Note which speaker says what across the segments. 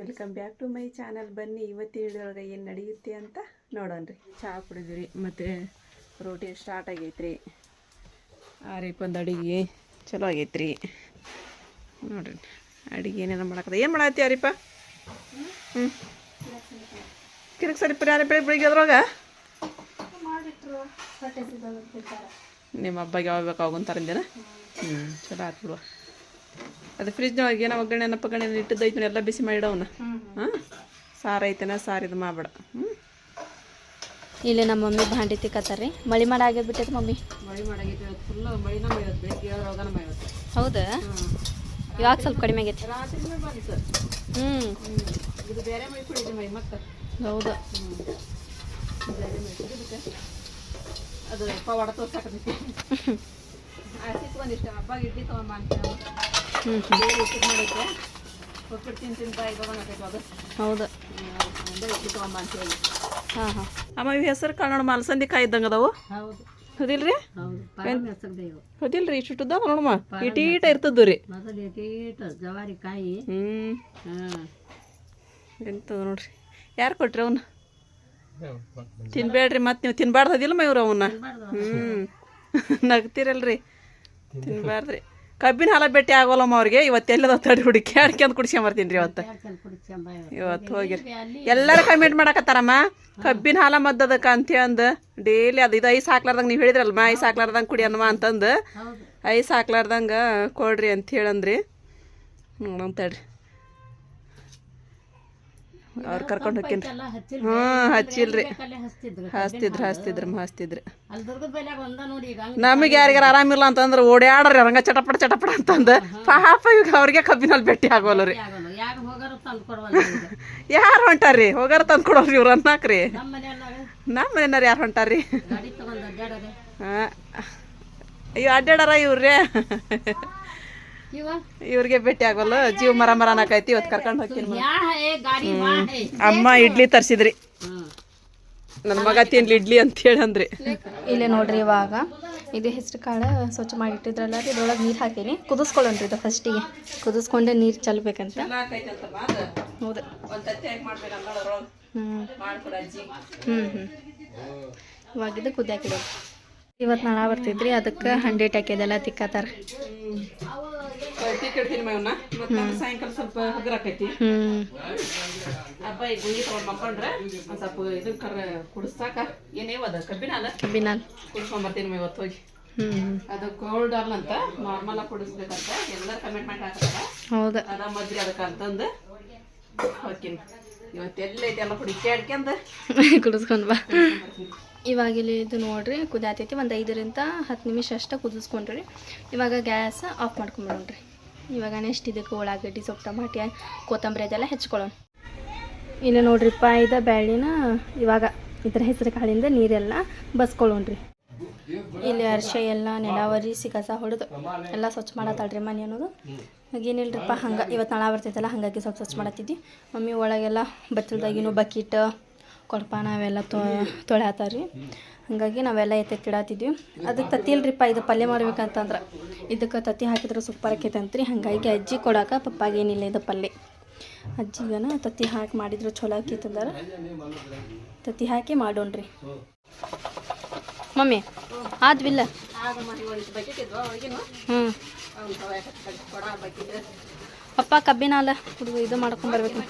Speaker 1: Welcome back to my channel ಬನ್ನಿ ಇವತ್ತಿನ ವಿಡಿಯೋಳಗೆ ಏನು ನಡೆಯುತ್ತೆ ಅಂತ ನೋಡೋಣ ರೀ. ಚಹಾ ಕುಡಿದ್ರಿ ಮತ್ತು ರೋಟಿ ಸ್ಟಾರ್ಟ್ ಆಗೈತ್ರಿ. ರೀಪ್ ಒಂದು ಅಡುಗೆ ಚಲೋ ಆಗೈತ್ರಿ. ನೋಡ್ರಿ ಅಡುಗೆ ಏನೇನು ಮಾಡಕತ್ತ? ಏನು ಮಾಡತ್ತಿ ಯಾರಿಪ್ಪ ಹ್ಞೂ ಕಿರಕ್ ಸರಿ ಯಾರ ಬೆಳಿಗ್ಗೆ ಬೆಳಿಗ್ಗೆ ಅದ್ರೊಳಗ ನಿಮ್ಮ ಹಬ್ಬಗೆ ಯಾವಾಗ ಬೇಕು ಅವಾಗಂತಾರಂದೇನ ಹ್ಞೂ ಚಲೋ ಆಯ್ತು ಬಿಡುವ ಅದು ಫ್ರಿಜ್ನೊಳಗೆ ಏನೋ ಒಗ್ಗರಣೆ ಏನಪ್ಪ ಗಣೆ ನೋಡಿ ಎಲ್ಲ ಬಿಸಿ ಮಾಡಿಡವನ್ನ ಹಾಂ? ಸಾರು ಐತೆನ ಸಾರು ಇದು ಮಾಡಬೇಡ. ಹ್ಞೂ
Speaker 2: ಇಲ್ಲಿ ನಮ್ಮ ಮಮ್ಮಿ ಭಾಂಡಿ ತಿಕ್ಕತ್ತಾರ್ರಿ. ಮಳಿ ಮಾಡ ಆಗ್ಬಿಟ್ಟೈತೆ ಮಮ್ಮಿ.
Speaker 1: ಮಳಿ ಮಾಡಾಗೈತೆ ಇವತ್ತು ಫುಲ್ ಮಳಿನ ಮೈವತ್ತು ಬೆಳಿಗ್ಗೆ ಏಳರೊಳಗನ ಮೈವತ್ತು
Speaker 2: ಹೌದಾ? ಇವಾಗ ಸ್ವಲ್ಪ ಕಡಿಮೆ ಆಗೈತಿ.
Speaker 1: ರಾತ್ರಿ
Speaker 2: ಹ್ಞೂ
Speaker 1: ಹ್ಞೂ ಇದು ಬೇರೆ ಮಳಿ ಕುಡಿದು ಮೈ ಮತ್ತೆ.
Speaker 2: ಹೌದು.
Speaker 1: ಬೇರೆ ಕುಡಿದಕ್ಕೆ ಅದು ಪವಾಡ ತೋರ್ಸಾಕತ್ತೈತಿ ಹಬ್ಬಗೆ ಇಡ್ಲಿ ತೊಗೊಂಬ ಅಂತ ಉಪ್ಪಿಟ್ಟು ತಿಂದು ತಿಂತ
Speaker 2: ಹೌದು.
Speaker 1: ಒಂದೇ ಇಡ್ಲಿ ತೊಗೊಂಬ ಅಂತ ಹೇಳಿ.
Speaker 2: ಹಾಂ ಹಾಂ.
Speaker 1: ಅಮ್ಮ ಇವು ಹೆಸರು ಕಾಣೋಣ ಮಲಸಂದಿ ಕಾಯಿ ಇದ್ದಂಗೆ ಅದಾವು.
Speaker 3: ಹೌದು.
Speaker 1: ಹೌದಿಲ್ರಿ? ಇಷ್ಟು ನೋಡಮ್ಮ ಇಟೀಟ ಇರ್ತದ್ದು ರೀ.
Speaker 3: ಮೊದಲು ಜವಾರಿ ಕಾಯಿ.
Speaker 1: ಹ್ಞೂ
Speaker 3: ಹಾಂ.
Speaker 1: ಎಂತದ ನೋಡ್ರಿ. ಯಾರು ಕೊಟ್ರಿ ಅವನ್ನ ತಿನ್ಬೇಡ್ರಿ ಮತ್ತೆ ನೀವು ತಿನ್ಬಾರ್ದು ಅದಿಲ್ಲ ಮಾ ಇವ್ರು ಅವನ್ನ ಹ್ಞೂ ನಗ್ತಿರಲ್ರಿ. ತಿನ್ಬಾರ್ದ್ರಿ. ಕಬ್ಬಿನ ಹಾಲ ಭೇಟಿ ಆಗೋಲ್ಲಮ್ಮ ಅವ್ರಿಗೆ. ಇವತ್ತು ಎಲ್ಲದ ತಡಿ ಹುಡುಕಿ ಆಡ್ಕೊಂಡ್ ಕುಡ್ಸ್ಕೊಂಬರ್ತೀನಿ ರೀ ಇವತ್ತು. ಇವತ್ತು. ಹೋಗಿರಿ ಎಲ್ಲರೂ ಕಮೆಂಟ್ ಮಾಡಕತ್ತಾರಮ್ಮ. ಕಬ್ಬಿನ ಹಾಲ ಮದ್ದದಕ್ಕ ಅಂತ ಅಂದ. ಡೈಲಿ ಅದು ಇದು ಐಸ್ ಹಾಕ್ಲಾರ್ದಂಗೆ ನೀವು ಹೇಳಿದ್ರಲ್ಮ ಐಸ್ ಹಾಕ್ಲಾರ್ದಂಗೆ ಕುಡಿ ಅನ್ನಮ್ಮ ಅಂತಂದು. ಐಸ್ ಹಾಕ್ಲಾರ್ದಂಗೆ ಕೊಡ್ರಿ ಅಂತ ಹೇಳಂದ್ರಿ. ನೋಡೋಣ ತಡ್ರಿ. ಅವ್ರು ಕರ್ಕೊಂಡು ಹೋಗ್ತೀನಿ ಹ್ಞೂ ಹಚ್ಚಿಲ್ರಿ.
Speaker 3: ಹಚ್ತಿದ್ರು
Speaker 1: ಹಚ್ತಿದ್ರು ಹಚ್ತಿದ್ರು ನಮಗೆ ಯಾರಿಗಾರ ಆರಾಮಿಲ್ಲ ಅಂತಂದ್ರೆ ಓಡಾಡ್ರಿ ಹಂಗ ಚಟಪಟ ಚಟಪಟ ಅಂತಂದು. ಪಾಪ ಈಗ ಅವ್ರಿಗೆ ಕಬ್ಬಿನಲ್ಲಿ ಭೇಟಿ
Speaker 3: ಆಗೋಲ್ರಿ.
Speaker 1: ಯಾರು ಹೊಂಟಾರಿ ಹೋಗಾರ ತಂದು ಕೊಡೋರಿ ಇವ್ರು ಅನ್ನಾಕ್ರಿ.
Speaker 3: ನಮ್ಮ
Speaker 1: ಮನೆಯವ್ರು ಯಾರು
Speaker 3: ಹೊಂಟಾರಿ
Speaker 1: ಹಾಂ. ಅಯ್ಯೋ ಅಡ್ಡಾಡಾರ ಇವ್ರೇ
Speaker 3: ಇವ
Speaker 1: ಇವ್ರಿಗೆ ಭೇಟಿ ಆಗೋಲ್ಲ ಜೀವ ಮರ ಮರ ನಾಕೈತಿ ಇವತ್ತು ಕರ್ಕೊಂಡು ಹೋಗ್ತೀನಿ ಅಮ್ಮ ಇಡ್ಲಿ ತರ್ಸಿದ್ರಿ.
Speaker 3: ಹ್ಮ್.
Speaker 1: ನನ್ನ ಮಗ ತಿನ್ಲಿ ಇಡ್ಲಿ ಅಂತ ಹೇಳಂದ್ರಿ.
Speaker 2: ಇಲ್ಲಿ ನೋಡ್ರಿ ಇವಾಗ ಇದು ಹೆಸರು ಕಾಳು ಸ್ವಚ್ಛ ಮಾಡಿ ಇಟ್ಟಿದ್ರಲ್ಲ ರೀ ಇದ್ರೊಳಗೆ ನೀರು ಹಾಕೀನಿ. ಕುದಿಸ್ಕೊಳ್ಳೋಣ್ರಿ ಇದು ಫಸ್ಟಿಗೆ ಕುದಿಸ್ಕೊಂಡೆ ನೀರು ಚಲ್ಬೇಕಂತ. ಹೌದು. ಹ್ಞೂ ಹ್ಞೂ ಹ್ಞೂ ಇವಾಗ ಇದು ಕುದಿಯಾಕಿಡೋದು ಇವತ್ತು ನಾಳೆ ಬರ್ತಿದ್ರಿ ಅದಕ್ಕೆ ಹಂಡೇಟ್ ಹಾಕಿದೆಲ್ಲ ತಿಕ್ಕತ್ತಾರ
Speaker 1: ಕೆಡ್ತೀನಿ ಮೇವನ್ನ ಮತ್ತೆ ಸಾಯಂಕಾಲ ಸ್ವಲ್ಪ ಹಗರ ಆಕೈತಿ.
Speaker 2: ಹ್ಞೂ
Speaker 1: ಹಬ್ಬ ಈಗ ಗುಂಡಿ ತಗೊಂಡ್ ಮಕ್ಕೊಂಡ್ರೆ ಒಂದ್ ಸ್ವಲ್ಪ ಇದು ಕರ ಕುಡಿಸ್ತಾಕ ಏನೇ ಅದ ಕಬ್ಬಿನ ಅಲ್ಲ?
Speaker 2: ಕಬ್ಬಿನ
Speaker 1: ಕುಡಿಸ್ಕೊಂಡ್ ಬರ್ತೀನಿ ಇವತ್ತು ಹೋಗಿ. ಅದು ಕೋಲ್ಡ್ ಅಲ್ಲ ಅಂತ ನಾರ್ಮಲ್ ಆಗಿ ಕುಡಿಸ್ಬೇಕಂತ ಎಲ್ಲರೂ ಕಮೆಂಟ್ ಮಾಡಿ ಹಾಕ್ತಾರ
Speaker 2: ಹೌದು.
Speaker 1: ಅದ ಮದ್ರಿ ಅದಕ್ಕೆ ಅಂತಂದು ಹೋಗ್ತೀನಿ ಇವತ್ತು ಎಲ್ಲೈತಿ ಎಲ್ಲ ಹುಡುಕಿ ಆಡ್ಕೊಂಡ್
Speaker 2: ಕುಡಿಸ್ಕೊಂಡ್ ಬಾ. ಇವಾಗ ಇಲ್ಲಿ ಇದು ನೋಡ್ರಿ ಕುದಾತೈತಿ ಒಂದು ಐದರಿಂದ ಹತ್ತು ನಿಮಿಷ ಅಷ್ಟೇ ಕುದಿಸ್ಕೊಂಡ್ರಿ. ಇವಾಗ ಗ್ಯಾಸ್ ಆಫ್ ಮಾಡ್ಕೊಂಬಿಡೋಣ್ರಿ ಇವಾಗ ನೆಕ್ಸ್ಟ್ ಇದಕ್ಕೆ ಉಳ್ಳಾಗಡ್ಡಿ, ಸೊಪ್ಪು, ಟಮಾಟಿ, ಕೊತ್ತಂಬರಿ ಅದೆಲ್ಲ ಹೆಚ್ಕೊಳ್ಳೋಣ. ಇಲ್ಲ ನೋಡ್ರಿಪ್ಪ, ಇದ ಬ್ಯಾಳಿನ ಇವಾಗ ಇದ್ರ ಹೆಸರು ಕಾಳಿಂದ ನೀರೆಲ್ಲ ಬಸ್ಕೊಳ್ಳೋಣ್ರಿ. ಇಲ್ಲಿ ಅರ್ಶ, ಎಲ್ಲ ನೆಲಾವರಿಸಿ ಕಸ ಹೊಡೆದು ಎಲ್ಲ ಸ್ವಚ್ಛ ಮಾಡತ್ತಾಳ್ರಿ ಮನೆ ಅನ್ನೋದು. ಹಾಗೇನಿಲ್ರಿಪ್ಪ ಹಂಗೆ ಇವತ್ತು ನಾಳೆ ಬರ್ತೈತಲ್ಲ, ಹಾಗಾಗಿ ಸ್ವಲ್ಪ ಸ್ವಚ್ಛ ಮಾಡತ್ತಿದ್ವಿ. ಮಮ್ಮಿ ಒಳಗೆಲ್ಲ ಬಚ್ಚಲ್ದಾಗಿನೂ ಬಕೀಟ್ ಕೊಡಪಾನ ಅವೆಲ್ಲ ತೊ ತೊಳ್ಯಾತಾರ್ರಿ. ಹಾಗಾಗಿ ನಾವೆಲ್ಲ ಎತ್ತಿಡಾತಿದ್ವಿ ಅದಕ್ಕೆ ತತ್ತಿ ಇಲ್ರಿಪ್ಪ ಇದು ಪಲ್ಯ ಮಾಡ್ಬೇಕಂತಂದ್ರೆ. ಇದಕ್ಕೆ ತತ್ತಿ ಹಾಕಿದ್ರೆ ಸೂಪರ್ ಆಕೈತೆ ಅಂತ್ರಿ. ಹಾಗಾಗಿ ಅಜ್ಜಿ ಕೊಡಾಕ ಪಪ್ಪಾಗೇನಿಲ್ಲ ಇದು ಪಲ್ಯ. ಅಜ್ಜಿಗನ ತತ್ತಿ ಹಾಕಿ ಮಾಡಿದ್ರೆ ಚಲೋ ಆಕೈತಂದ್ರೆ ತತ್ತಿ ಹಾಕಿ ಮಾಡೋಣ್ರಿ. ಮಮ್ಮಿ ಆದ್ವಿಲ್ಲ ಹ್ಞೂ ಪಪ್ಪ ಕಬ್ಬಿನ ಅಲ್ಲ ಇದು ಮಾಡ್ಕೊಂಡ್ಬರ್ಬೇಕು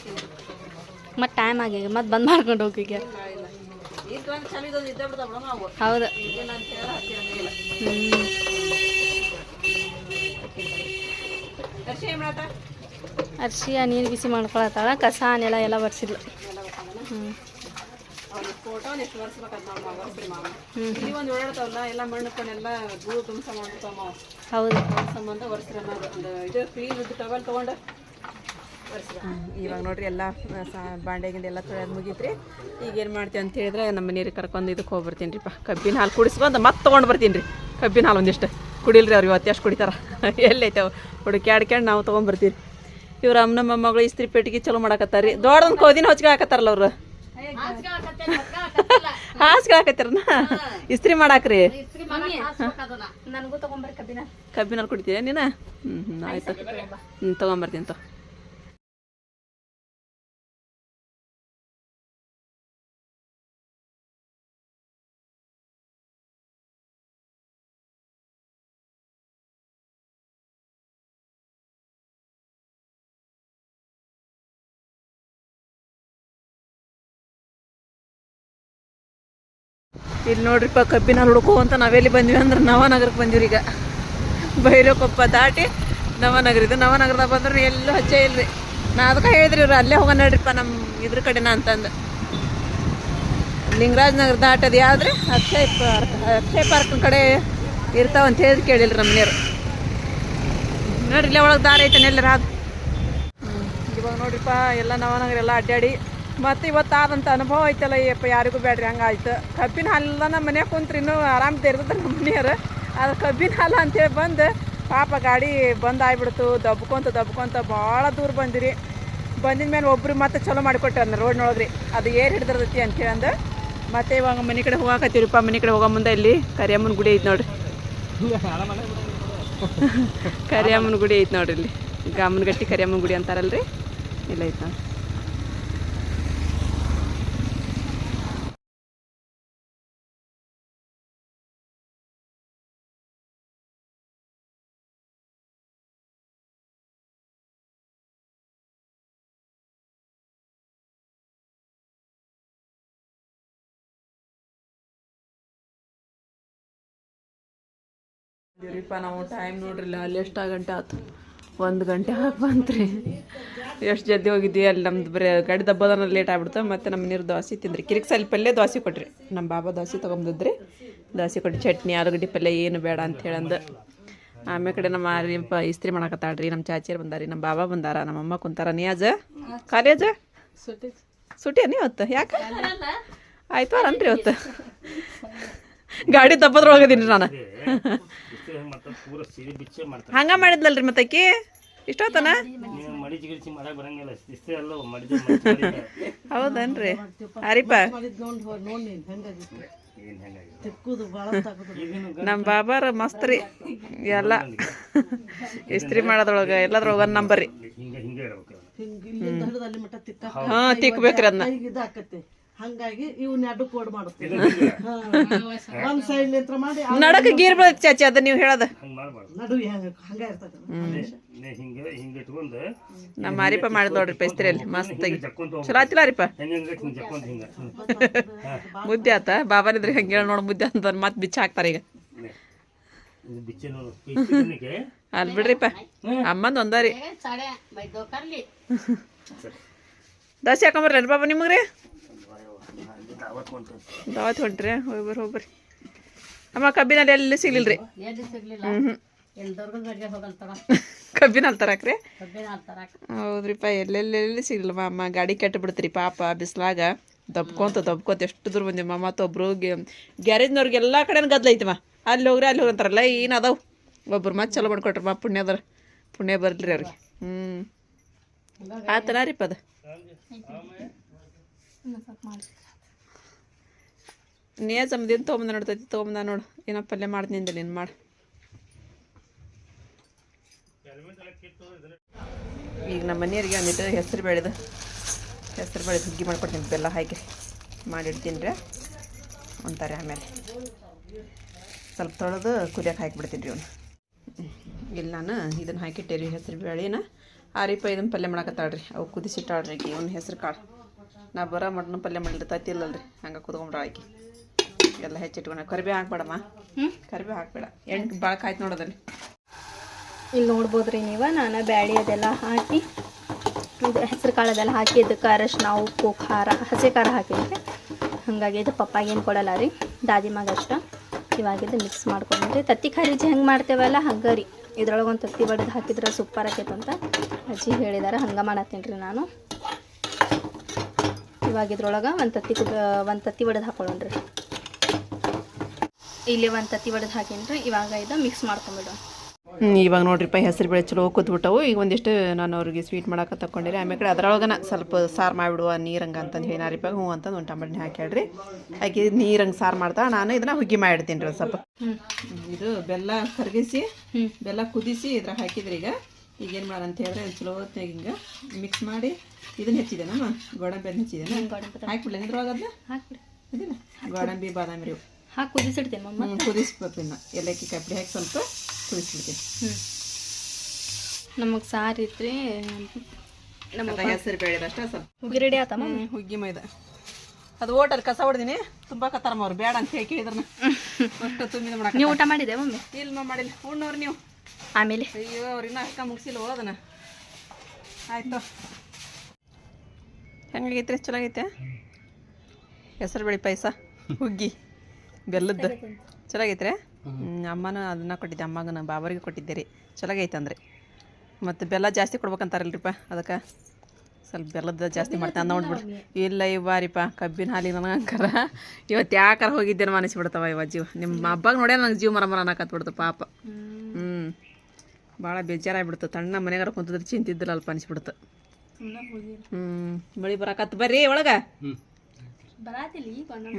Speaker 2: ಮತ್ತು ಟೈಮ್ ಆಗಿ ಮತ್ತೆ ಬಂದ್ ಮಾಡ್ಕೊಂಡು ಹೋಗಿಗೆ ಹೌದು. ಅರ್ಶಿ ನೀರು ಬಿಸಿ ಮಾಡ್ಕೊಳತ್ತಾಳ. ಕಸ ನೆಲ ಎಲ್ಲ ಬರ್ಸಿದ್ಲು ಹ್ಞೂ ಹೌದು.
Speaker 1: ಸಂಬಂಧ ಇವಾಗ ನೋಡ್ರಿ ಎಲ್ಲ ಬಾಂಡೆಗಿಂದ ಎಲ್ಲ ತೊಳೆದ್ ಮುಗಿತ್ರಿ. ಈಗ ಏನು ಮಾಡ್ತೀವಿ ಅಂತ ಹೇಳಿದ್ರೆ ನಮ್ಮ ಮನೆಯವ್ರಿಗೆ ಕರ್ಕೊಂಡು ಇದಕ್ಕೆ ಹೋಗ್ಬರ್ತೀನಿ ರೀ ಕಬ್ಬಿನ ಹಾಲು ಕುಡಿಸ್ಕೊಂಡು ಮತ್ತೆ ತೊಗೊಂಡು ಬರ್ತೀನಿ ರೀ ಕಬ್ಬಿನ ಹಾಲು ಒಂದಿಷ್ಟು. ಕುಡಿಲ್ರಿ ಅವ್ರು ಇವತ್ತು ಎಷ್ಟು ಕುಡಿತಾರ? ಎಲ್ಲೈತೆ ಅವು ಹುಡುಕಿ ಆಡ್ಕೊಂಡು ನಾವು ತೊಗೊಂಬರ್ತೀವಿ ಇವ್ರ ಅಮ್ಮನ ಮಗಳು ಇಸ್ತ್ರಿ ಪೇಟಿಗೆ ಚಲೋ ಮಾಡಕತ್ತಾರ ರೀ ದೊಡ್ಡದೊಂದು ಕೋದಿನ ಹೊಚ್ಕೊಳಕತ್ತಾರಲ್ಲ ಅವ್ರು. ಹಾಕತ್ತಾರನ? ಇಸ್ತ್ರಿ ಮಾಡಾಕ್ರಿ. ಕಬ್ಬಿನಲ್ಲಿ ಕುಡಿತೀಯ ನೀನು? ಹ್ಞೂ ಹ್ಞೂ ಆಯ್ತು. ಹ್ಞೂ ತೊಗೊಂಬರ್ತೀನಿ ತೊ ಇಲ್ಲಿ ನೋಡ್ರಿಪ್ಪ ಕಬ್ಬಿನ ಹುಡುಕೋ ಅಂತ ನಾವೆಲ್ಲಿ ಬಂದ್ವಿ ಅಂದ್ರೆ ನವನಗರಕ್ಕೆ ಬಂದಿವ್ರಿ ಈಗ ಭೈರವಕೊಪ್ಪ ದಾಟಿ ನವನಗರ. ಇದು ನವನಗರದಾಗ ಬಂದ್ರೆ ಎಲ್ಲೂ ಹಚ್ಚೆ ಇಲ್ರಿ. ನಾ ಅದಕ್ಕೆ ಹೇಳಿದ್ರಿ ಇವ್ರು, ಅಲ್ಲೇ ಹೋಗೋಣ ನೋಡ್ರಿಪ್ಪ ನಮ್ಮ ಇದ್ರ ಕಡೆನ ಅಂತಂದು. ಲಿಂಗರಾಜ್ ನಗರ ದಾಟೋದು ಯಾವ್ದ್ರಿ? ಅಕ್ಷಯ್ ಪಾರ್ಕ್ ಅಕ್ಷಯ್ ಪಾರ್ಕ್ ಕಡೆ ಇರ್ತಾವ ಅಂತ ಹೇಳಿ ಕೇಳಿಲ್ರಿ ನಮ್ಮ ನೀರು ನೋಡ್ರಿ ಇಲ್ಲೇ ಒಳಗೆ ದಾರಿ ಐತೆ ಎಲ್ಲರ ಅದು ಇವಾಗ ನೋಡ್ರಿಪ್ಪ, ಎಲ್ಲ ನವನಗರ ಎಲ್ಲ ಅಡ್ಡಾಡಿ ಮತ್ತು ಇವತ್ತಾದಂಥ ಅನುಭವ ಐತಲ್ಲ ಯಪ್ಪ ಯಾರಿಗೂ ಬೇಡ್ರಿ ಹಂಗಾಯ್ತು ಕಬ್ಬಿನ ಹಾಲೆಲ್ಲ ನಮ್ಮ ಮನ್ಯಾಗ ಕುಂತ್ರಿ ಇನ್ನೂ ಆರಾಮ್ ತೆರೆದ ನಮ್ಮ ಮನೆಯವರು. ಅದು ಕಬ್ಬಿನ ಹಾಲು ಅಂತೇಳಿ ಬಂದು ಪಾಪ ಗಾಡಿ ಬಂದ್ ಆಗ್ಬಿಡ್ತು. ದಬ್ಕೊಂತ ದಬ್ಕೊಂತ ಭಾಳ ದೂರ ಬಂದಿರಿ. ಬಂದಿದ ಮೇಲೆ ಒಬ್ರು ಮತ್ತೆ ಚಲೋ ಮಾಡ್ಕೊಟ್ಟ ರೋಡ್ ನೋಡ್ರಿ ಅದು ಏರ್ ಹಿಡ್ದಿರ್ತೈತಿ ಅಂತೇಳಿ ಅಂದು ಮತ್ತೆ ಇವಾಗ ಮನೆ ಕಡೆ ಹೋಗಾಕತ್ತೀವಿರಿಪ್ಪ ಮನೆ ಕಡೆ ಹೋಗೋ ಮುಂದೆ ಇಲ್ಲಿ ಕರಿಯಮ್ಮನ ಗುಡಿ ಐತೆ ನೋಡ್ರಿ. ಕರಿಯಮ್ಮನ ಗುಡಿ ಐತೆ ನೋಡ್ರಿ ಇಲ್ಲಿ. ಗಾಮನಗಟ್ಟಿ ಕರಿಯಮ್ಮನ ಗುಡಿ ಅಂತಾರಲ್ರಿ. ಇಲ್ಲ ಐತೆ ನೋಡಿ ಇವ್ರಿಪ್ಪ ನಾವು ಟೈಮ್ ನೋಡ್ರಿಲ್ಲ ಅಲ್ಲಿ ಎಷ್ಟು ಗಂಟೆ ಆಯ್ತು ಒಂದು ಗಂಟೆ ಹಾಕಿ ಬಂತ್ರಿ. ಎಷ್ಟು ಜಲ್ದಿ ಹೋಗಿದ್ವಿ ಅಲ್ಲಿ ನಮ್ದು ಬರೀ ಗಡಿ ದಬ್ಬದನ ಲೇಟ್ ಆಗ್ಬಿಡ್ತು. ಮತ್ತು ನಮ್ಮ ನೀರು ದೋಸೆ ತಿಂದ್ರಿ. ಕಿರಿಕ್ ಸ್ವಲ್ಪ ಪಲ್ಯ ದೋಸೆ ಕೊಟ್ರಿ. ನಮ್ಮ ಬಾಬಾ ದೋಸೆ ತೊಗೊಂಬಂದಿದ್ರಿ. ದೋಸೆ ಕೊಟ್ಟು ಚಟ್ನಿ ಆಲೂಗಡ್ಡೆ ಪಲ್ಯ ಏನು ಬೇಡ ಅಂತ ಹೇಳಂದು. ಆಮೇಲೆ ಕಡೆ ನಮ್ಮ ಮಾರಿಯಪ್ಪ ಇಸ್ತ್ರಿ ಮಾಡಕತ್ತಾಳ್ರಿ. ನಮ್ಮ ಚಾಚಿಯರ್ ಬಂದಾರಿ ನಮ್ಮ ಬಾಬಾ ಬಂದಾರ ನಮ್ಮ ಅಮ್ಮ ಕುಂತಾರ. ನಿಯಾಜ ಕಾಲೇಜ ಸುಟಿ. ನೀ ಇವತ್ತು ಯಾಕೆ? ಆಯ್ತು ಅನ್ರಿ ಇವತ್ತು ಗಾಡಿ ನಾನು.
Speaker 4: ಸಿಡಿ ಬಿಚ್ಚೆ ಮಾಡ್ತಾರೆ.
Speaker 1: ಹಂಗ ಮಾಡಿದ್ಲಲ್ರಿ ಮತ್ತಕ್ಕಿ ಇಷ್ಟೊತ್ತನ ಹೌದನ್ರಿ? ಹರಿಪ? ನಮ್ಮ ಬಾಬಾರ ಮಸ್ತ್ ರೀ ಎಲ್ಲ ಇಸ್ತ್ರಿ ಮಾಡೋದ್ರೊಳಗ ಎಲ್ಲದ್ರೊಳಗ ಒಂದ್ ನಂಬರ್ ರೀ. ಹಾ ತಿಕ್ಬೇಕ್ರಿ ಅದನ್ನ
Speaker 5: ಇದಾಕತ್ತೆ. ಹಂಗಾಗಿ ಇವನ್ನ ಅಡ್ಡು ಕೋಡ್ ಮಾಡುತ್ತೆ. ಒಂದ್ ಸೈಡ್ ನಿಂತ್ರ ಮಾಡಿ
Speaker 1: ನಡಕ ಗೀರ್ ಬೀಳತ್ ಚಾಚಿ ಅದ ನೀವು ಹೇಳದ.
Speaker 4: ನಡು ಮಾಡ್ಬಾರ್ದು.
Speaker 5: ನಡುವೆ ಹಂಗ ಇರ್ತದ.
Speaker 4: ನೇ ಹಿಂಗ. ಹಿಂಗ ಇಟ್ಕೊಂಡು
Speaker 1: ನಮ್ಮ ಅರಿಪ ಮಾಡಿದ್ ನೋಡ್ರಿ ಪೈಸ್ತ್ರಿಯಲ್ಲಿ
Speaker 4: ಮಸ್ತ್ ಆಗಿ.
Speaker 1: ಚಲೋ ಆತಿಲ್ಲ
Speaker 4: ರೀಪ?
Speaker 1: ಮುದ್ದೆ ಆತ? ಬಾಬನಿದ್ರೆ ಹಂಗ ಹೇಳ ನೋಡ್ ಮುದ್ದೆ ಅಂತ ಮತ್ ಬಿಚ್ಚ ಹಾಕ್ತಾರ ಈಗ. ಅಲ್ ಬಿಡ್ರಿಪ್ಪ ಅಮ್ಮಂದ ಒಂದಾರಿ ದೋಸೆ ಹಾಕೊಂಬರ್ರಿ ಬಾಬಾ ನಿಮಗ್ರಿ
Speaker 4: ದಾವತ್ ಹೊಂಟು
Speaker 1: ಹೋಗ್ರಿ ಹೊಂಟ್ರಿ ಹೋಗ್ಬರ್ರಿ ಹೋಗ್ಬರ್ರಿ ಅಮ್ಮ ಕಬ್ಬಿನಲ್ಲಿ ಎಲ್ಲಿ ಸಿಗ್ಲಿಲ್ರಿ.
Speaker 3: ರೀ ಸಿಗ್ಲಿಲ್ಲ?
Speaker 1: ಹ್ಞೂ ತರಾಕ್ರಿ
Speaker 3: ಕಬ್ಬಿನ ಹಾಕ್ತಾರ
Speaker 1: ಹೌದ್ರಿಪ್ಪ ಎಲ್ಲೆಲ್ಲೆಲ್ಲಿ ಸಿಗ್ಲಿಲ್ಲ ಅಮ್ಮ ಗಾಡಿ ಕೆಟ್ಟ ಬಿಡ್ತೀರಿ ಪಾಪ ಬಿಸ್ಲಾಗ. ದಬ್ಕೊಂತ ದಬ್ಕೊಂತ ಎಷ್ಟು ದೂರ ಬಂದಿಮ್ಮ ಮತ್ತೊಬ್ರು ಗ್ಯಾರೇಜ್ನವ್ರಿಗೆ ಎಲ್ಲಾ ಕಡೆ ಗದ್ಲ ಐತಮ್ಮ ಅಲ್ಲಿ ಹೋಗ್ರಿ ಅಲ್ಲಿ ಹೋಗ್ರಿ ಅಂತಾರಲ್ಲ ಏನು ಅದಾವ? ಒಬ್ರು ಮತ್ತೆ ಚಲೋ ಮಾಡ್ಕೊಟ್ರಮ್ಮ ಪುಣ್ಯ ಪುಣ್ಯದರ ಪುಣ್ಯ ಬರ್ಲಿ ಅವ್ರಿಗೆ. ಹ್ಞೂ ಆತನ ಅದ ಅದು ನೀ ಜಮ್ದಿನ ತೊಗೊಂಬಂದ ನೋಡ್ತೈತಿ, ತೊಗೊಂಬಂದ ನೋಡು. ಏನೋ ಪಲ್ಯ ಮಾಡ್ತೀನಿ ನೀನು ಮಾಡಿ. ಈಗ ನಮ್ಮ ಮನೆಯವ್ರಿಗೆ ಒಂದಿಟ್ಟು ಹೆಸರು ಬೆಳೆದು ಹೆಸರು ಬೆಳೆದು ಹುಗ್ಗಿ ಮಾಡ್ಕೊಡ್ತೀನಿ, ಬೆಲ್ಲ ಹಾಕಿ ಮಾಡಿಡ್ತೀನಿ ರೀ. ಅಂತಾರೆ ಆಮೇಲೆ. ಸ್ವಲ್ಪ ತೊಳೆದು ಕುದಿಯಕ್ಕೆ ಹಾಕಿಬಿಡ್ತೀನಿ ರೀ ಅವನು ಇಲ್ಲಿ ನಾನು ಇದನ್ನು ಹಾಕಿಟ್ಟೇರಿ ಹೆಸರು ಬೇಳೆನ. ಆರಿಪ ಇದನ್ನು ಪಲ್ಯ ಮಾಡಕತ್ತಾಳ್ರಿ. ಅವು ಕುದಿಸಿಟ್ಟಾಳ್ರಿ ಆಕಿ. ಹೆಸರು ಕಾಳು. ನಾ ಬರೋ ಮಟನ್ ಪಲ್ಯ ಮಾಡಿಲ್ಲ ತತ್ತಿಲ್ಲಲ್ರಿ ಹಂಗೆ ಕುದ್ಕೊಂಡ್ರೆ ಆಕಿ. ಎಲ್ಲ ಹೆಚ್ಚಿಟ್ಕೊಂಡ. ಕರಿಬೇವು ಹಾಕ್ಬೇಡಮ್ಮ. ಕರಿಬೇವು ಹಾಕ್ಬೇಡ. ಎಂಟು ಭಾಳ ಕಾಯ್ತು ನೋಡೋದಲ್ಲಿ
Speaker 2: ಇಲ್ಲಿ ನೋಡ್ಬೋದ್ರಿ ನೀವು? ನಾನು ಬ್ಯಾಳಿ ಅದೆಲ್ಲ ಹಾಕಿ ಇದು ಹೆಸರು ಕಾಳು ಅದೆಲ್ಲ ಹಾಕಿ ಇದಕ್ಕೆ ಅರಶಿನ ಉಪ್ಪು ಖಾರ ಹಸಿ ಖಾರ ಹಾಕಿದ್ರಿ ಹಾಗಾಗಿ ಇದು ಪಪ್ಪಾಗೇನು ಕೊಡಲ್ಲ ರೀ ದಾದಿ ಮಗ ಅಷ್ಟ. ಇವಾಗ ಇದು ಮಿಕ್ಸ್ ಮಾಡ್ಕೊಂಡ್ರಿ ತತ್ತಿ ಖರೀಜಿ ಹೆಂಗೆ ಮಾಡ್ತೇವಲ್ಲ ಹಂಗೆ ರೀ. ಇದ್ರೊಳಗೆ ಒಂದು ತತ್ತಿ ಬಡಿದು ಹಾಕಿದ್ರೆ ಸೂಪರ್ ಆಕೈತೆ ಅಂತ ಅಜ್ಜಿ ಹೇಳಿದಾರೆ ಹಂಗೆ ಮಾಡತ್ತೀನಿ ರೀ ನಾನು. ಇವಾಗ ಇದ್ರೊಳಗೆ ಒಂದು ತತ್ತಿ ಒಂದು ತತ್ತಿ ಬಡಿದು ಹಾಕೊಳ್ಳೋಣ್ರಿ. ಇಲ್ಲಿ ಒಂದು ತತ್ತಿ ಒಡೆದು ಹಾಕೀನಿ ಇವಾಗ ಇದು ಮಿಕ್ಸ್ ಮಾಡ್ಕೊಂಬಿಡೋಣ
Speaker 1: ಹ್ಮ್, ಇವಾಗ ನೋಡ್ರಿಪ್ಪ ಹೆಸರು ಬೇಳೆ ಚಲೋ ಕೂತ್ಬಿಟ್ಟವು ಈಗ ಒಂದಿಷ್ಟು ನಾನು ಅವ್ರಿಗೆ ಸ್ವೀಟ್ ಮಾಡಕ್ಕೆ ತಕೊಂಡಿರಿ ಆಮೇಲೆ ಅದರೊಳಗನ ಸ್ವಲ್ಪ ಸಾರು ಮಾಡಿಬಿಡುವ ನೀರಂಗ ಅಂತಂದು ಹೇಳಿ ನಾರಿಪ್ಪ ಹ್ಞೂ ಅಂತಂದು ಒಂದು ಹಾಕ್ಯಾಡ್ರಿ ಹಾಕಿ ನೀರಂಗೆ ಸಾರು ಮಾಡ್ತಾ ನಾನು ಇದನ್ನ ಹುಗ್ಗಿ ಮಾಡಿಡ್ತೀನಿ ರೀ ಸ್ವಲ್ಪ. ಇದು ಬೆಲ್ಲ ಕರಗಿಸಿ ಬೆಲ್ಲ ಕುದಿಸಿ ಇದ್ರಾಗ ಹಾಕಿದ್ರಿ ಈಗ. ಈಗ ಏನು ಮಾಡೋಣ ಅಂತ ಹೇಳಿದ್ರೆ ಚಲೋ ಹೊತ್ನಾಗ ಹಿಂಗೆ ಮಿಕ್ಸ್ ಮಾಡಿ ಇದನ್ನ ಹೆಚ್ಚಿದೇನಮ್ಮ ಗೋಡಂಬಿ ಅದನ್ನ ಹೆಚ್ಚಿದೇನ?
Speaker 2: ಗೋಡಂಬಿ
Speaker 1: ಹಾಕ್ಬಿಡ್ಲಿ? ಇದ್ರೊಳಗೆ ಅದನ್ನ
Speaker 2: ಹಾಕ್ಬಿಡಿ.
Speaker 1: ಇದಿಲ್ಲ. ಗೋಡಂಬಿ ಬಾದಾಮಿ ರೀ
Speaker 2: ಹಾಕಿ ಕುದಿಸಿಡ್ತೇನೆ ಮಮ್ಮ
Speaker 1: ಕುದಿಸ್ಬೇಕು ಇನ್ನು ಏಲಕ್ಕಿ ಕಪ್ಪಡಿ ಹಾಕಿ ಸ್ವಲ್ಪ ಕುದಿಸ್ಬಿಡ್ತೀನಿ.
Speaker 2: ಹ್ಞೂ ನಮಗೆ ಸಾರು ಇತ್ರಿ ನಮ್ಮ
Speaker 1: ಹೆಸರು ಬೇಳೆದಷ್ಟ ಸ್ವಲ್ಪ.
Speaker 2: ಹುಗ್ಗಿ ರೆಡಿ ಆತ ಮಮ್ಮಿ
Speaker 1: ಹುಗ್ಗಿ ಮೈದಾ. ಅದು ಓಟಲ್ ಕಸ ಹೊಡ್ದೀನಿ. ತುಂಬ ಕತ್ತಾರಮ್ಮ ಅವ್ರು ಬೇಡ ಅಂತ ಹೇಳಿ ಕೇಳಿದ್ರನ್ನ ಅಷ್ಟು ತುಂಬಿದ ಮಾಡಕ್ಕೆ
Speaker 2: ನೀವು ಊಟ ಮಾಡಿದೆ ಮಮ್ಮಿ
Speaker 1: ಇಲ್ಲ ನಾವು ಮಾಡಿಲ್ಲ. ಉಣ್ಣವ್ರು ನೀವು?
Speaker 2: ಆಮೇಲೆ?
Speaker 1: ಅಯ್ಯೋ ಅವ್ರು ಇನ್ನೂ ಅಷ್ಟ ಮುಗಿಸಿಲ್ಲ ಹೋದನ. ಆಯ್ತು. ಹೆಂಗಾಗೈತ್ರಿ ಚಲೋ ಆಗೈತೆ? ಹೆಸರು ಬೇಳೆ ಪಾಯಸ ಹುಗ್ಗಿ. ಬೆಲ್ಲದ್ದು ಚಲೋ ರೀ ಹ್ಞೂ ಅಮ್ಮನೂ ಅದನ್ನ ಕೊಟ್ಟಿದ್ದೆ ಅಮ್ಮಗನ ಬಾಬರಿಗೆ ಕೊಟ್ಟಿದ್ದೆ ರೀ ಅಂದ್ರೆ ಮತ್ತು ಬೆಲ್ಲ ಜಾಸ್ತಿ ಕೊಡ್ಬೇಕಂತಾರಲ್ರಿಪ್ಪ ಅದಕ್ಕೆ ಸ್ವಲ್ಪ ಬೆಲ್ಲದ ಜಾಸ್ತಿ ಮಾಡ್ತಾನೆ. ನೋಡ್ಬಿಡು. ಇಲ್ಲ ಇವಾರಿಪ್ಪ ಕಬ್ಬಿನ ಹಾಲಿ ನನಗೆ ಅಂಕರ ಇವತ್ತು ಯಾಕಾರ ಹೋಗಿದ್ದೇನೆ ಅನಿಸ್ಬಿಡ್ತವ ಇವ ಜೀವ. ನಿಮ್ಮ ಹಬ್ಬಾಗ ನೋಡೇ ನಂಗೆ ಜೀವ ಮರ ಮರ ಅನ್ನಕತ್ಬಿಡ್ತು ಪಾಪ. ಹ್ಞೂ ಭಾಳ ಬೇಜಾರಾಗ್ಬಿಡ್ತು. ತಣ್ಣ ಮನೆಗಾರ ಕುಂತಿದ್ರೆ ಚಿಂತಿದ್ದಿಲ್ಲ ಅಲ್ಪ ಅನಿಸ್ಬಿಡ್ತು ಹ್ಞೂ ಮಳೆ ಬರಕತ್ತು ಬರ್ರಿ ಒಳಗೆ.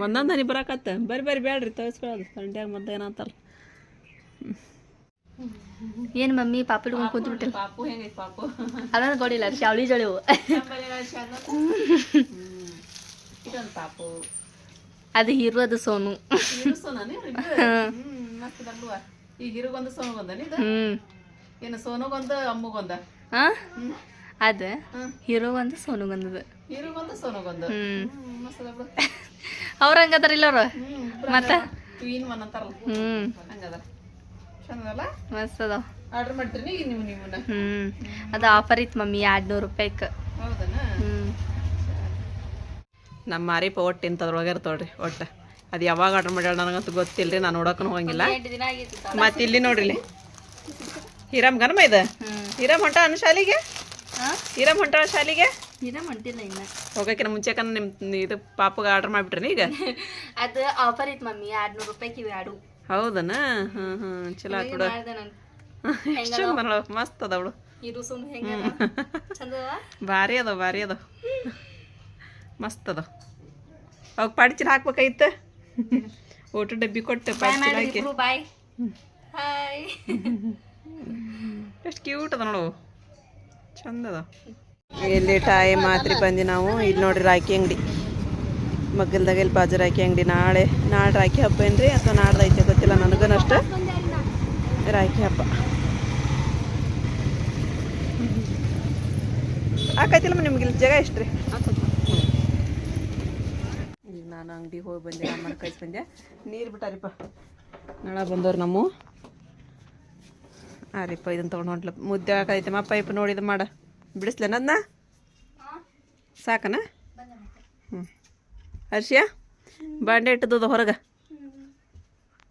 Speaker 1: ಒಂದೊಂದು ಹನಿ ಬರಾಕತ್ತ. ಬರ್ರಿ ಬರ್ರಿ ಬೇಡ್ರಿ ತೋರಿಸ್ಕೊಳ್ಳೋದು ಸಂಡ್ಯಾಗ ಮತ್ತೆ ಏನಂತಾರ
Speaker 2: ಏನು ಮಮ್ಮಿ ಪಾಪು ಹಿಡ್ಕೊಂಡು ಕೂತು ಬಿಟ್ಟಿಲ್ಲ
Speaker 1: ಪಾಪು ಹೆಂಗೈತೆ ಪಾಪು?
Speaker 2: ಅದನ್ನ ಕೊಡಿಲ್ಲ ಶಾವಳಿ ಜಳಿವು
Speaker 1: ಇದೊಂದು ಪಾಪು.
Speaker 2: ಅದು ಹೀರೋ ಅದು ಸೋನು.
Speaker 1: ಹ್ಮ್ ಈಗ ಇರುಗೊಂದು ಸೋನುಗೊಂದನ ಇದು
Speaker 2: ಹ್ಞೂ
Speaker 1: ಏನು ಸೋನುಗೊಂದು ಅಮ್ಮಗೊಂದ
Speaker 2: ಆ? ಅದು ಹೀರೋ ಒಂದು ಸೋನು ಒಂದದು
Speaker 1: ಹಂಗದಾರ
Speaker 2: ಇಲ್ಲ
Speaker 1: ಹ್ಮ್,
Speaker 2: ಅವ್ರು ಅವರು ಮತ್ತೆ?
Speaker 1: ಚಂದದಲ್ಲ?
Speaker 2: ಮಸ್ತ್ ಅದಾವ.
Speaker 1: ಆರ್ಡರ್ ಮಾಡ್ತೀರಿ ಈಗ ನೀವು ನೀವನ್ನ
Speaker 2: ಅದು ಆಫರ್ ಇತ್ತು ಮಮ್ಮಿ ಎರಡು ನೂರು ರೂಪಾಯಿಗೆ
Speaker 1: ಹೌದನ ನಮ್ಮ ಮಾರಿಪ ಒಟ್ಟು ಇಂಥದ್ರೊಳಗೆ ಇರ್ತಾವ್ರಿ ಒಟ್ಟು. ಅದು ಯಾವಾಗ ಆರ್ಡರ್ ಮಾಡ್ಯಾಳ ನನಗಂತೂ ಗೊತ್ತಿಲ್ಲ ರೀ ನಾನು ನೋಡೋಕ್ಕೂ ಹೋಗಂಗಿಲ್ಲ ಮತ್ತೆ ಇಲ್ಲಿ ನೋಡ್ರಿ. ಇಲ್ಲಿ ಹಿರಮ್ ಗನಮ ಇದು? ಹಿರಮ್ ಹೊಂಟ ಅನ್ನ ಶಾಲಿಗೆ
Speaker 2: ಹೀರಾಮ್
Speaker 1: ಹಿರಮ್ ಹೊಂಟ ಶಾಲಿಗೆ
Speaker 2: ಇನ್ನು.
Speaker 1: ಹೋಗಕ್ಕಿನ ಮುಂಚೆ ಕನ್ನ ನಿಮ್ಮ ಇದು ಪಾಪಗೆ ಆರ್ಡರ್ ಮಾಡಿಬಿಟ್ರಿ ಈಗ?
Speaker 2: ಅದು ಆಫರ್ ಇತ್ತು ಮಮ್ಮಿ ಎರಡು ರೂಪಾಯಿ ಇವು ಎರಡು
Speaker 1: ಹೌದನ? ಹ್ಞೂ ಹ್ಞೂ ಚಲೋ ಬಿಡು. ಎಷ್ಟು ಚಂದ ಮಸ್ತ್ ಅದ
Speaker 2: ಹೆಂಗೆ ಚಂದ ಅದ
Speaker 1: ಭಾರಿ ಅದಾವ ಭಾರಿ ಅದಾವ. ಮಸ್ತ್ ಅದಾವ. ಅವಾಗ ಪಾಡಿಚಿಲ್ ಹಾಕ್ಬೇಕಾಗಿತ್ತು? ಊಟ ಡಬ್ಬಿ ಕೊಟ್ಟು ಪಾಡಿಚಿಲ್ ಹಾಕಿ.
Speaker 2: ಬಾಯ್. ಹಾಯ್
Speaker 1: ಎಷ್ಟು ಕ್ಯೂಟ್ ಅದ ನೋಡು. ಚಂದ ಅದ ಇಲ್ಲಿ ಟಾಯ್ ಮಾತ್ರಿ ಬಂದಿ ನಾವು ಇಲ್ಲಿ ನೋಡ್ರಿ ರಾಖಿ ಅಂಗಡಿ. ಮಗ್ಗಲ್ದಾಗ ಇಲ್ಲಿ ಬಾಜು ರಾಖಿ ಅಂಗಡಿ. ನಾಳೆ ನಾಳೆ ರಾಖಿ ಹಬ್ಬ ಏನ್ರಿ? ಅಥವಾ ನಾಳೆ ಐತೆ ಗೊತ್ತಿಲ್ಲ ನನಗೂ ಅಷ್ಟು ರಾಖಿ ಹಬ್ಬ. ಆಕೈತಿಲ್ಲಮ್ಮ ನಿಮ್ಗೆ ಇಲ್ಲಿ ಜಾಗ ಎಷ್ಟು ರೀ ಈಗ ನಾನು ಅಂಗಡಿಗೆ ಹೋಗಿ ಬಂದೆ, ಅಮ್ಮನ ಕಳ್ಸಿ ಬಂದೆ. ನೀರು ಬಿಟ್ಟಾರಿಪ್ಪ. ನಾಳೆ ಬಂದವ್ರು ನಮ್ಮ. ಆ ರೀಪ ಇದನ್ನು ತೊಗೊಂಡು ಹೊಂಟ್ಲ ಮುದ್ದೆ ಹಾಕೈತಮ್ಮ. ಪೈಪ್ ನೋಡಿದ ಮಾಡ. ಬಿಡಿಸ್ಲೇನ ಅದನ್ನ ಸಾಕನ? ಹ್ಞೂ ಹರ್ಷಿಯ ಬಾಂಡೆ ಇಟ್ಟದ ಹೊರಗೆ?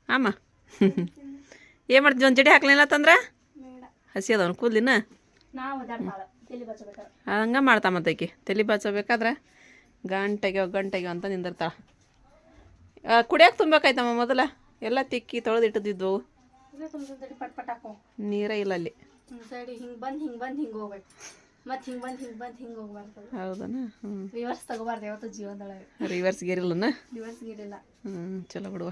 Speaker 1: ಆಮ? ಏನು ಮಾಡ್ತೀವಿ ಒಂದು ಜಡಿ ಹಾಕ್ಲಿಲ್ಲ ತಂದ್ರೆ ಹಸಿ ಅದವನು ಕೂದಲಿನ? ಹಂಗೆ ಮಾಡ್ತಾ ಮತ್ತೈಕಿ ತಲೆ ಬಾಚಬೇಕಾದ್ರೆ ಗಂಟೆಗೆ ಗಂಟೆಗೆ ಅಂತ ನಿಂದಿರ್ತಾಳೆ. ಕುಡಿಯೋಕೆ ತುಂಬಬೇಕಾಯ್ತಮ್ಮ ಮೊದಲ? ಎಲ್ಲ ತಿಕ್ಕಿ ತೊಳೆದಿಟ್ಟಿದ್ವು
Speaker 2: ಪಟ್ ಹಾಕೋ.
Speaker 1: ನೀರೇ ಇಲ್ಲ ಅಲ್ಲಿ.
Speaker 2: ಹಿಂಗೆ ಬಂದು ಹಿಂಗೆ ಬಂದು ಹಿಂಗೆ ಹೋಗ್ಬೇಕು. ಮತ್ತೆ ಹಿಂಗೆ ಬಂದು ಹಿಂಗೆ ಬಂದು ಹಿಂಗೆ ಹೋಗ್ಬಾರ್ದು.
Speaker 1: ಹೌದನ? ಹ್ಞೂ
Speaker 2: ರಿವರ್ಸ್ ತಗೋಬಾರ್ದು ಯಾವತ್ತು ಜೀವನದೊಳಗೆ.
Speaker 1: ರಿವರ್ಸ್ ಗೇರಿಲ್ಲನ?
Speaker 2: ರಿವರ್ಸ್ ಗೀರಿಲ್ಲ.
Speaker 1: ಹ್ಞೂ ಚಲೋ ಬಿಡುವ.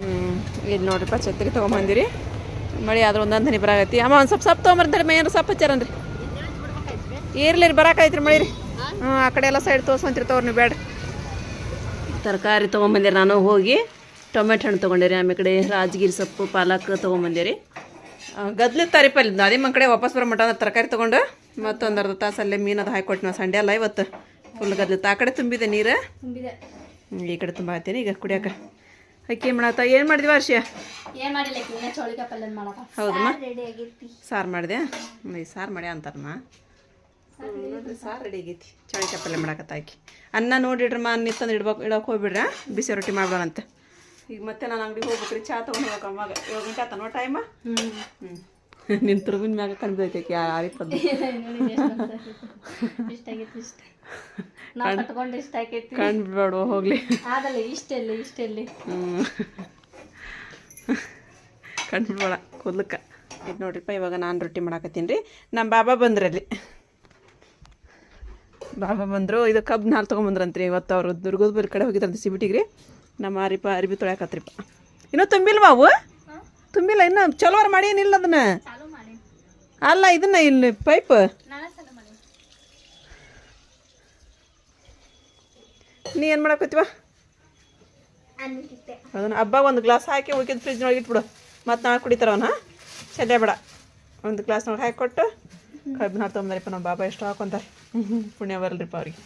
Speaker 1: ಹ್ಞೂ ನೋಡ್ರಿಪ್ಪ ಛತ್ರಿ ತಗೊಂಬಂದಿರಿ. ಮಳೆ ಆದ್ರೆ ಒಂದೊಂದು ಹನಿ ಬರಾಗತ್ತಿ ಅಮ್ಮ ಒಂದು ಸ್ವಲ್ಪ ಸಪ್ ತೊಗೊಂಬರ್ತಾರೆ ಮೇನ್ ಸಪ್ ಹಚ್ಚಾರನ್ರಿ ಇರ್ಲಿ ಬರಾಕೈತ್ರಿ ಮಳೆ ರೀ ಹ್ಞೂ ಆ ಕಡೆ ಎಲ್ಲ ಸೈಡ್ ತೋರ್ಸ್ಕೊಂತೀರಿ ತಗೋರಿ ನೀವು ಬೇಡ ತರಕಾರಿ ತಗೊಂಬಂದಿರಿ ನಾನು ಹೋಗಿ. ಟೊಮೆಟೊ ಹಣ್ಣು ತೊಗೊಂಡಿರಿ ಆಮೇಲೆ ಕಡೆ ರಾಜಗಿರಿ ಸೊಪ್ಪು ಪಾಲಕ್ ತೊಗೊಂಬಂದಿರಿ. ಗದ್ಲಿತ್ತಾರಿಪ್ಪ ಇಲ್ಲಿ ಅದೇ ಮನ್ ಕಡೆ ವಾಪಸ್ ಬರೋ ಮಟ್ಟ ತರಕಾರಿ ತೊಗೊಂಡು ಮತ್ತೊಂದು ಅರ್ಧ ತಾಸು ಅಲ್ಲೇ ಮೀನು ಅದು ಹಾಕಿ ನಾವು ಸಂಡೆ ಅಲ್ಲ ಇವತ್ತು. ಫುಲ್ ಗದ್ಲಿತ್ತು ಆ ಕಡೆ ತುಂಬಿದೆ ನೀರು? ಈ ಕಡೆ ತುಂಬ ಆಯ್ತೇನೆ. ಈಗ ಕುಡಿಯಾಕ ಅಕ್ಕಿ ಮಾಡತ್ತ ಏನು ಮಾಡಿದ್ವಿ ವರ್ಷ
Speaker 2: ಚೌಳಿಕಾಯಿ
Speaker 1: ಹೌದಮ್ಮ. ಸಾರು ಮಾಡಿದೆ ಈ ಸಾರು ಮಾಡ್ಯ ಅಂತಾರಮ್ಮ. ನೋಡ್ರಿ ಸಾರು ರೆಡಿ ಆಗೈತಿ. ಚಳಿ ಪಲ್ಯ ಮಾಡಕತ್ತ ಅಕ್ಕಿ. ಅನ್ನ ನೋಡಿಡ್ರಮ್ಮ ಅನ್ನ ಇಡ್ಬೇಕು ಇಡೋಕೆ ಹೋಗ್ಬಿಡ್ರ? ಬಿಸಿ ರೊಟ್ಟಿ ಮಾಡ್ಬೋಣ ಅಂತ ಈಗ ಮತ್ತೆ ನಾನು ಅಂಗಡಿಗೆ ಹೋಗ್ಬೇಕ್ರಿ ಚಾ ತೊಗೊಂಡು ಹೋಗಕ್ಕೆ ಅಮ್ಮಾಗ ಏಳು ಗಂಟೆ ಆತನೋ ಟೈಮ
Speaker 2: ಹ್ಞೂ
Speaker 1: ಹ್ಞೂ ನಿನ್ನ ತುರುಗಿನ ಮ್ಯಾಗ ಕಂಡ್ಬೈತೈತಿ
Speaker 2: ಇಷ್ಟ ಆಗೈತಿ
Speaker 1: ಕಂಡ್ಬಿಡ್ಬೇಡ ಹೋಗ್ಲಿ.
Speaker 2: ಆದಲ್ಲ ಇಷ್ಟೆಲ್ಲಿ ಇಷ್ಟೆಲ್ಲಿ
Speaker 1: ಹ್ಞೂ ಕಂಡ್ಬಿಡ್ಬೇಡ ಕೂದ್ಲಕ್ಕ. ಇದು ನೋಡ್ರಿಪ್ಪ ಇವಾಗ ನಾನು ರೊಟ್ಟಿ ಮಾಡಾಕತ್ತೀನಿ ರೀ. ನಮ್ಮ ಬಾಬಾ ಬಂದ್ರಲ್ಲಿ ಬಾಬಾ ಬಂದರು ಇದು ಕಬ್ಬು ನಾಲ್ ತೊಗೊಂಬಂದ್ರಂತ್ರಿ ಇವತ್ತು ಅವರು ದುರ್ಗದ ಬರ್ ಕಡೆ ಹೋಗಿದ್ರಂತೆ ಸಿಬಿಟಿಗೆ ರೀ. ನಮ್ಮ ಅರಿಪ ಅರಿಬಿ ತೊಳ್ಯಾಕತ್ರಿಪ್ಪ. ಇನ್ನೂ ತುಂಬಿಲ್ವಾ ಅವು? ತುಂಬಿಲ್ಲ ಇನ್ನು ಚಲೋರ್ ಮಾಡಿ ಏನಿಲ್ಲ ಅದನ್ನ. ಅಲ್ಲ ಇದನ್ನ ಇಲ್ಲಿ ಪೈಪ್. ನೀ ಏನು ಮಾಡಾಕತ್ತೀವ ಅದನ್ನ ಹಬ್ಬ ಒಂದು ಗ್ಲಾಸ್ ಹಾಕಿ ಉಳ್ಕಿದ ಫ್ರಿಜ್ನೊಳಗೆ ಇಟ್ಬಿಡು. ಮತ್ತು ನಾಳೆ ಕುಡಿತಾರವನ ಚೆಲ್ಲೆ ಬೇಡ. ಒಂದು ಗ್ಲಾಸ್ನೊಳಗೆ ಹಾಕಿ ಕೊಟ್ಟು ಕಬ್ಬಿನ ತೊಗೊಂಬರಿಪ್ಪ ನಮ್ಮ ಬಾಬಾ ಎಷ್ಟು ಹಾಕೊಂತಾರೆ. ಪುಣ್ಯ ಬರಲ್ರಿಪ್ಪ ಅವ್ರಿಗೆ.